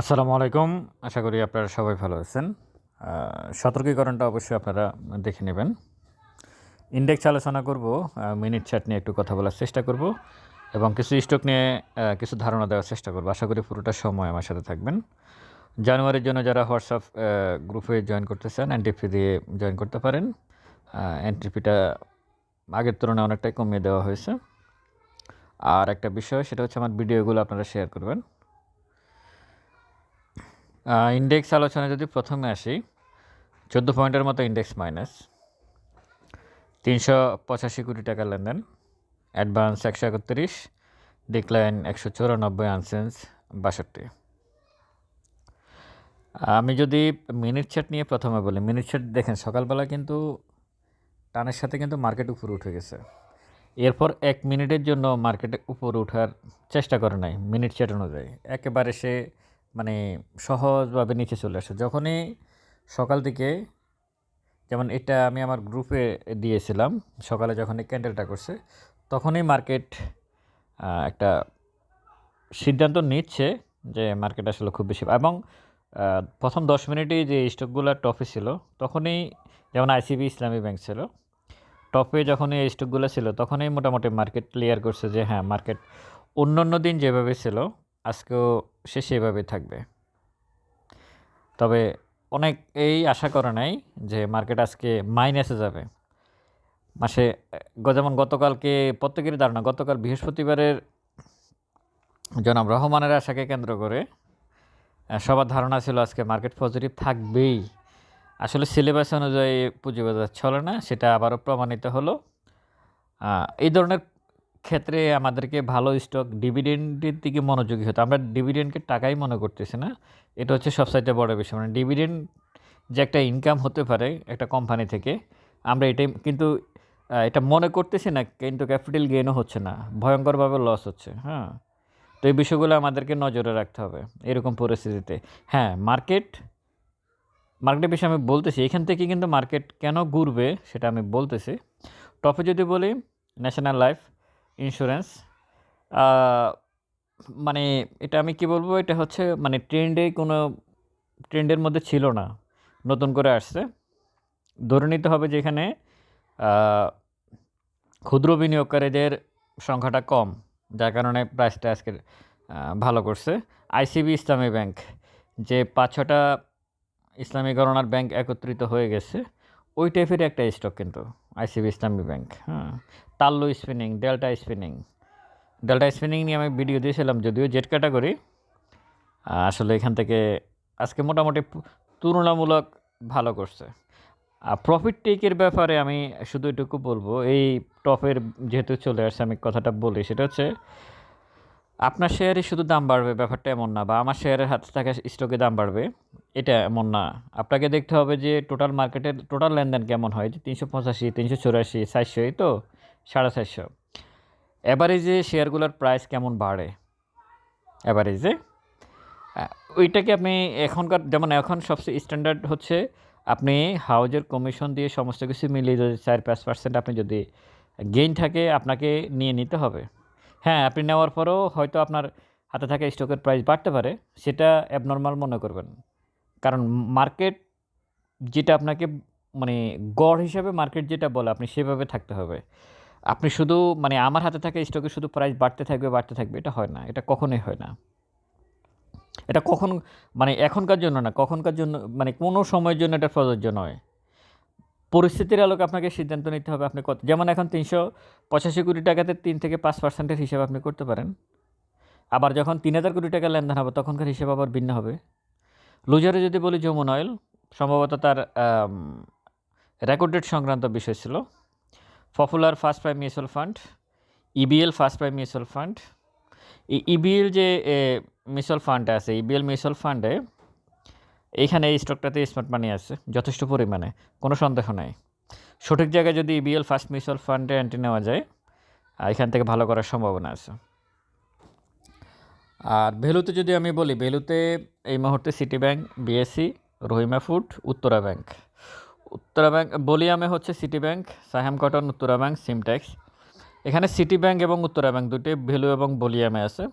আসসালামু আলাইকুম। আশা করি আপনারা সবাই ভালো আছেন। সতর্কীকরণটা অবশ্যই আপনারা দেখে নেবেন। ইন্ডেক্স আলোচনা করব মিনিট চার্ট নিয়ে একটু কথা বলার চেষ্টা করব এবং কিছু স্টক নিয়ে কিছু ধারণা দেওয়ার চেষ্টা করব। আশা করি পুরোটা সময় আমার সাথে থাকবেন। জানুয়ারির জন্য যারা হোয়াটসঅ্যাপ গ্রুপে জয়েন করতে চান এনটিপি দিয়ে জয়েন করতে পারেন। এনটিপিটা আগের তুলনায় অনেকটাই কমিয়ে দেওয়া হয়েছে। আর একটা বিষয়, সেটা হচ্ছে আমার ভিডিওগুলো আপনারা শেয়ার করবেন। ইন্ডেক্স আলোচনায় যদি প্রথমে আসি, চোদ্দ পয়েন্টের মতো ইন্ডেক্স মাইনাস তিনশো পঁচাশি কোটি টাকার লেনদেন অ্যাডভান্স একশো একত্রিশ ডিক্লাইন একশো চুরানব্বই আনসেন্স বাষট্টি। আমি যদি মিনিট সেট নিয়ে প্রথমে বলি মিনিট সেট দেখেন, সকালবেলা কিন্তু টানের সাথে কিন্তু মার্কেট উপরে উঠে গেছে। এরপর এক মিনিটের জন্য মার্কেটে উপরে ওঠার চেষ্টা করে নাই মিনিট সেট অনুযায়ী। একেবারে সে মানে সহজভাবে নিচে চলে আসে। যখনই সকাল থেকে যেমন এটা আমি আমার গ্রুপে দিয়েছিলাম, সকালে যখন এই ক্যান্ডেলটা করছে, তখনই মার্কেট একটা সিদ্ধান্ত নিচ্ছে যে মার্কেট আসলে খুব বেশি, এবং প্রথম দশ মিনিটেই যে স্টকগুলো টপে ছিল, তখনই যেমন আইসিবি ইসলামী ব্যাংক ছিল টপে যখনই এই স্টকগুলো ছিল, তখনই মোটামুটি মার্কেট ক্লিয়ার করছে যে হ্যাঁ মার্কেট অন্য অন্য দিন যেভাবে ছিল আজকেও সে সেভাবে থাকবে। তবে অনেক এই আশা করে নাই যে মার্কেট আজকে মাইনাসে যাবে। মাসে, যেমন গতকালকে প্রত্যেকেরই ধারণা, গতকাল বৃহস্পতিবারের জনাব রহমানের আশাকে কেন্দ্র করে সবার ধারণা ছিল আজকে মার্কেট পজিটিভ থাকবেই। আসলে সিলেবাস অনুযায়ী পুঁজিবাজার চলে না, সেটা আবারও প্রমাণিত হলো। এই ধরনের ক্ষেত্রে আমাদেরকে ভালো স্টক ডিভিডেন্ডের দিকে মনোযোগী হতো আমরা ডিভিডেন্ডকে টাকাই মনে করতেছি না। এটা হচ্ছে সবসাইতে বড় বিষয়। মানে ডিভিডেন্ড যে একটা ইনকাম হতে পারে একটা কোম্পানি থেকে, আমরা এটাই কিন্তু এটা মনে করতেছি না, কিন্তু ক্যাপিটাল গেইনও হচ্ছে না। ভয়ঙ্করভাবে লস হচ্ছে হ্যাঁ? তো এই বিষয়গুলো আমাদেরকে নজরে রাখতে হবে এরকম পরিস্থিতিতে। হ্যাঁ মার্কেট মার্কেটের বিষয়ে আমি বলতেছি, এখান থেকে কিন্তু মার্কেট কেন ঘুরবে সেটা আমি বলতেছি। টপে যদি বলি ন্যাশনাল লাইফ ইন্স্যুরেন্স মানে এটা আমি কি বলব? এটা হচ্ছে মানে ট্রেন্ডে কোনো ট্রেন্ডের মধ্যে ছিল না। নতুন করে আসছে। ধরে নিতে হবে যেখানে ক্ষুদ্র বিনিয়োগকারীদের সংখ্যাটা কম, যার কারণে প্রাইসটা আজকে ভালো করছে। আইসিবি ইসলামী ব্যাংক, যে পাঁচ ছটা ইসলামী গণনার ব্যাংক একত্রিত হয়ে গেছে, ওই টাইপের একটা স্টক কিন্তু আইসিবি ইসলামী ব্যাংক হ্যাঁ। Tallu spinning Delta spinning Delta spinning নিয়ে আমি ভিডিও দিয়েছিলাম যদিও জেট ক্যাটাগরি আসলে এখান থেকে আজকে মোটামুটি তুলনামূলক ভালো করছে। আর প্রফিট টেকের ব্যাপারে আমি শুধু এটুকু বলব, এই টপের যেহেতু চলে আসছে, আমি কথাটা বলি, সেটা হচ্ছে আপনার শেয়ারে শুধু দাম বাড়বে ব্যাপারটা এমন না, বা আমার শেয়ারের হাতে থাকা স্টকে দাম বাড়বে, এটা এমন না। আপনাকে দেখতে হবে যে টোটাল মার্কেটের টোটাল লেনদেন কেমন হয়? যে তিনশো পঁচাশি, তিনশো চুরাশি চারশো এই তো। সাড়ে চারশো। অ্যাভারেজে শেয়ারগুলোর প্রাইস কেমন বাড়ে? অ্যাভারেজে ওইটাকে আপনি এখনকার, যেমন এখন সবচেয়ে স্ট্যান্ডার্ড হচ্ছে, আপনি হাউজের কমিশন দিয়ে সমস্ত কিছু মিলিয়ে যদি চার পাঁচ পার্সেন্ট আপনি যদি গেইন থাকে, আপনাকে নিয়ে নিতে হবে। হ্যাঁ আপনি নেওয়ার পরেও হয়তো আপনার হাতে থাকা স্টকের প্রাইস বাড়তে পারে, সেটা অ্যাবনর্মাল মনে করবেন। কারণ মার্কেট যেটা আপনাকে মানে গড় হিসাবে মার্কেট যেটা বলে, আপনি সেভাবে থাকতে হবে। আপনি শুধু মানে আমার হাতে থাকা স্টকে শুধু প্রাইস বাড়তে থাকবে বাড়তে থাকবে, এটা হয় না, এটা কখনোই হয় না। এটা কখন মানে এখনকার জন্য না, কখনকার জন্য মানে কোনো সময়ের জন্য এটা প্রযোজ্য নয়। পরিস্থিতির আলোকে আপনাকে সিদ্ধান্ত নিতে হবে আপনি কত, যেমন এখন তিনশো পঁচাশি কোটি টাকাতে তিন থেকে পাঁচ পার্সেন্টের হিসাব আপনি করতে পারেন। আবার যখন তিন হাজার কোটি টাকা লেনদেন হবে, তখনকার হিসাব আবার ভিন্ন হবে। লুজারে যদি বলি যমুন অয়েল সম্ভবত তার রেকর্ডেড সংক্রান্ত বিষয় ছিল। Popular first prime mutual fund EBL first prime mutual fund এই ইবিএল যে মিউচুয়াল ফান্ডে আছে ইবিএল মিউচুয়াল ফান্ডে এইখানে এই স্টকটাতে স্মার্ট মানি আছে, যথেষ্ট পরিমাণে, কোনো সন্দেহ নাই। সঠিক জায়গায় যদি ইবিএল ফার্স্ট মিউচুয়াল ফান্ডে এন্ট্রি নেওয়া যায় এখান থেকে ভালো করার সম্ভাবনা আছে। আর ভেলুতে যদি আমি বলি, ভেলুতে এই মুহূর্তে city bank BSC Rahima food Uttara bank Uttara bank, বলিয়ামে হচ্ছে city bank Saiham cotton Uttara bank সিমট্যাক্স এখানে সিটি ব্যাংক এবং উত্তরা ব্যাংক দুটি, ভ্যালু এবং বলিয়ামে আছে।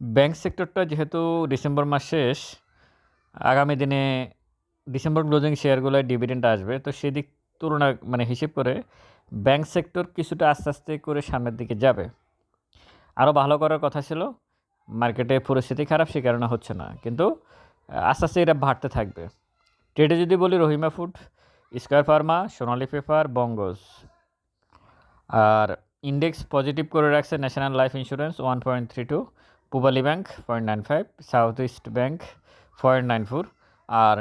ব্যাংক সেক্টরটা যেহেতু ডিসেম্বর মাস শেষ, আগামী দিনে ডিসেম্বর ক্লোজিং শেয়ারগুলোয় ডিভিডেন্ড আসবে, তো সেদিক তুলনা মানে হিসেব করে ব্যাংক সেক্টর কিছুটা আস্তে আস্তে করে সামনের দিকে যাবে। আরও ভালো করার কথা ছিল, মার্কেটে পরিস্থিতি খারাপ, সে কারণে হচ্ছে না, কিন্তু, আস্তে আস্তে এটা বাড়তে থাকবে। ট্রেডে যদি বলি Rahima food square pharma, Sonali paper Bangas আর ইন্ডেক্স পজিটিভ করে রাখছে national life insurance, one point three two, Pubali bank point nine five, south east bank point nine four. আর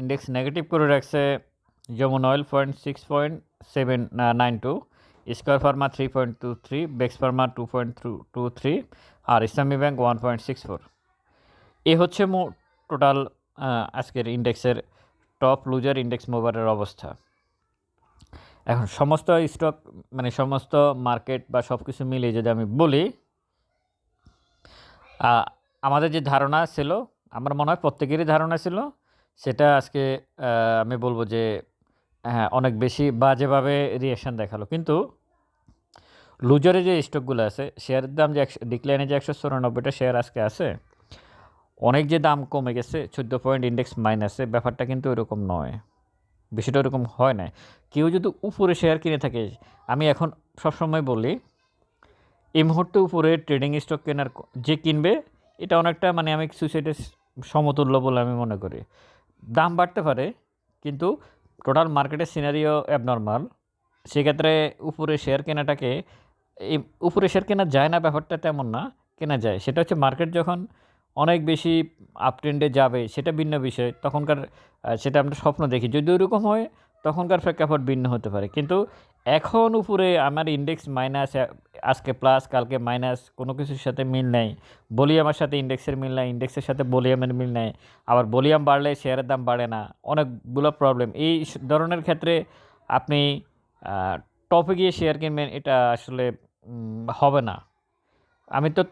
ইন্ডেক্স নেগেটিভ করে রাখছে Jamuna oil, point six point seven nine two. Square pharma, three point two three, Bex pharma, two point two three. আর Islami bank, one point six four. এ হচ্ছে মো total আজকের ইন্ডেক্সের top loser index মোবারের অবস্থা। এখন সমস্ত স্টক মানে সমস্ত মার্কেট বা সব কিছু মিলিয়ে যদি আমি বলি আমাদের যে ধারণা ছিল, আমার মনে হয় প্রত্যেকেরই ধারণা ছিল, সেটা আজকে আমি বলব যে হ্যাঁ অনেক বেশি বাজেভাবে রিয়াকশান দেখাল। কিন্তু লুজারে যে স্টকগুলো আছে শেয়ারের দাম যে একশো ডিক্লাইনে যে একশো চুরানব্বইটা শেয়ার আজকে আছে অনেক যে দাম কমে গেছে, চোদ্দ পয়েন্ট ইন্ডেক্স মাইনাসে ব্যাপারটা কিন্তু এরকম নয়। বিষয়টা এরকম হয় না কেউ যদি উপরে শেয়ার কিনে থাকে, আমি এখন সবসময় বলি, এই মুহূর্তে উপরে ট্রেডিং স্টক কেনার যে কিনবে, এটা অনেকটা মানে আমি সুইসাইডের সমতুল্য বলে আমি মনে করি। দাম বাড়তে পারে, কিন্তু টোটাল মার্কেটের সিনারিও অ্যাবনর্মাল সেক্ষেত্রে উপরে শেয়ার কেনাটাকে, এই উপরে শেয়ার কেনা যায় না, ব্যাপারটা তেমন না, কেনা যায়। সেটা হচ্ছে মার্কেট যখন অনেক বেশি আপ ট্রেন্ডে যাবে, সেটা ভিন্ন বিষয়। তখনকার সেটা আমরা স্বপ্ন দেখি। যদি ওরকম হয়, তখনকার প্রেক্ষাপট ভিন্ন হতে পারে। কিন্তু এখন উপরে আমার ইন্ডেক্স মাইনাস আজকে প্লাস কালকে মাইনাস কোনো কিছুর সাথে মিল নেই। বলিয়ামের সাথে ইন্ডেক্সের মিল নেই ইন্ডেক্সের সাথে বলিয়ামের মিল নেই। আবার বলিয়াম বাড়লে শেয়ারের দাম বাড়ে না। অনেকগুলো প্রবলেম এই ধরনের ক্ষেত্রে আপনি টপে গিয়ে শেয়ার কিনবেন, এটা আসলে হবে না। আমি তো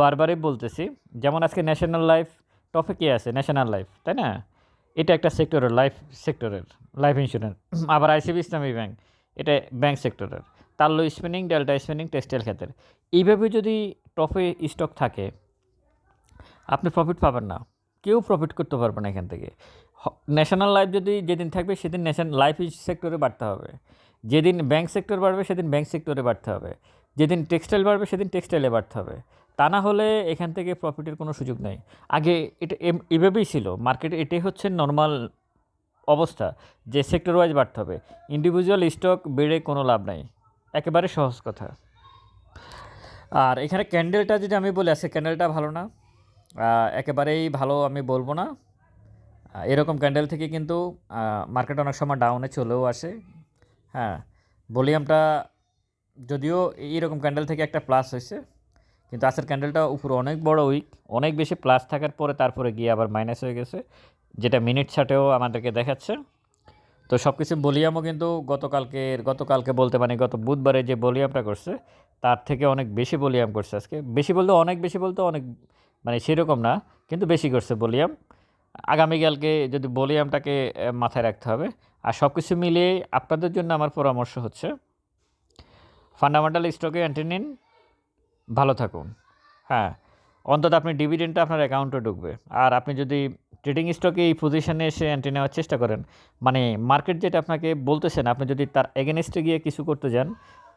বারবারই বলতেছি যেমন আজকে ন্যাশনাল লাইফ টপে কে আছে ন্যাশনাল লাইফ তাই না? এটা একটা সেক্টরের লাইফ সেক্টরের লাইফ ইন্স্যুরেন্স আবার আইসিবি ইসলামী ব্যাংক এটা ব্যাংক সেক্টরের Tallo spinning Delta spinning textile খাতের এইভাবে যদি টপে স্টক থাকে আপনি প্রফিট পাবেন না কেউ প্রফিট করতে পারবে না এখান থেকে। ন্যাশনাল লাইফ যদি যেদিন থাকবে সেদিন ন্যাশনাল লাইফ সেক্টরে বাড়তে হবে। যেদিন ব্যাংক সেক্টর বাড়বে সেদিন ব্যাংক সেক্টরে বাড়তে হবে। যেদিন টেক্সটাইল বাড়বে, সেদিন টেক্সটাইলে বাড়তে হবে। তা না হলে এখান থেকে প্রফিটের কোনো সুযোগ নেই। আগে এটা এভাবেই ছিল। মার্কেটে এটাই হচ্ছে নর্মাল অবস্থা, যে সেক্টর ওয়াইজ বাড়তে হবে। ইন্ডিভিজুয়াল স্টক বেড়ে কোনো লাভ নাই। একেবারে সহজ কথা। আর এখানে ক্যান্ডেলটা যদি আমি বলি, আজকে ক্যান্ডেলটা ভালো না। একেবারেই ভালো আমি বলব না। এরকম ক্যান্ডেল থেকে কিন্তু মার্কেট অনেক সময় ডাউনে চলেও আসে। হ্যাঁ ভলিউমটা যদিও এইরকম ক্যান্ডেল থেকে একটা প্লাস হয়েছে, কিন্তু আজকের ক্যান্ডেলটা উপরে অনেক বড় উইক অনেক বেশি প্লাস থাকার পরে তারপরে গিয়ে আবার মাইনাস হয়ে গেছে, যেটা মিনিট ছাটেও আমাদেরকে দেখাচ্ছে। তো সব কিছু বলিয়ামও কিন্তু গতকালকের গতকালকে বলতে মানে গত বুধবারে যে বলিয়ামটা করছে, তার থেকে অনেক বেশি বলিয়াম করছে আজকে। বেশি বলতে অনেক, বেশি বলতে অনেক মানে সেরকম না, কিন্তু বেশি করছে ভলিউম আগামীকালকে যদি বলিয়ামটাকে মাথায় রাখতে হবে। আর সব কিছু মিলিয়ে আপনাদের জন্য আমার পরামর্শ হচ্ছে ফান্ডামেন্টাল স্টকে এন্ট্রি নিন। ভালো থাকুন। হ্যাঁ অন্তত আপনি ডিভিডেন্ডটা আপনার অ্যাকাউন্টে ঢুকবে। আর আপনি যদি ট্রেডিং স্টকে এই পজিশনে এসে এন্ট্রি নেওয়ার চেষ্টা করেন মানে মার্কেট যেটা আপনাকে বলতেছেন, আপনি যদি তার এগেনস্টে গিয়ে কিছু করতে যান,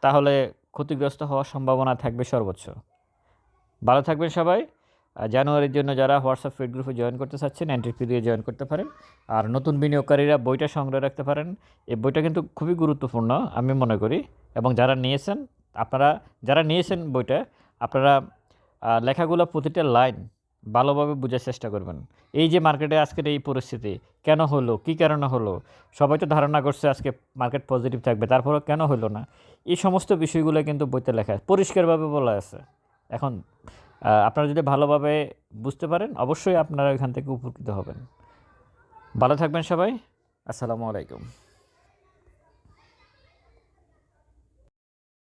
তাহলে ক্ষতিগ্রস্ত হওয়ার সম্ভাবনা থাকবে সর্বোচ্চ। ভালো থাকবেন সবাই। জানুয়ারির জন্য যারা হোয়াটসঅ্যাপ ফিড গ্রুপে জয়েন করতে চাচ্ছেন এন্ট্রি ফি দিয়ে জয়েন করতে পারেন। আর নতুন বিনিয়োগকারীরা বইটা সংগ্রহ রাখতে পারেন। এই বইটা কিন্তু খুবই গুরুত্বপূর্ণ, আমি মনে করি। এবং যারা নিয়েছেন, আপনারা যারা নিয়েছেন বইটা, আপনারা লেখাগুলো প্রতিটা লাইন ভালোভাবে বোঝার চেষ্টা করবেন। এই যে মার্কেটে আজকের এই পরিস্থিতি, কেন হলো, কী কারণে হলো? সবাই তো ধারণা করছে আজকে মার্কেট পজিটিভ থাকবে, তারপরেও কেন হলো না? এই সমস্ত বিষয়গুলো কিন্তু বইতে লেখা পরিষ্কারভাবে বলা আছে। এখন আপনারা যদি ভালোভাবে বুঝতে পারেন, অবশ্যই আপনারা এখান থেকে উপকৃত হবেন। ভালো থাকবেন সবাই, আসসালামু আলাইকুম।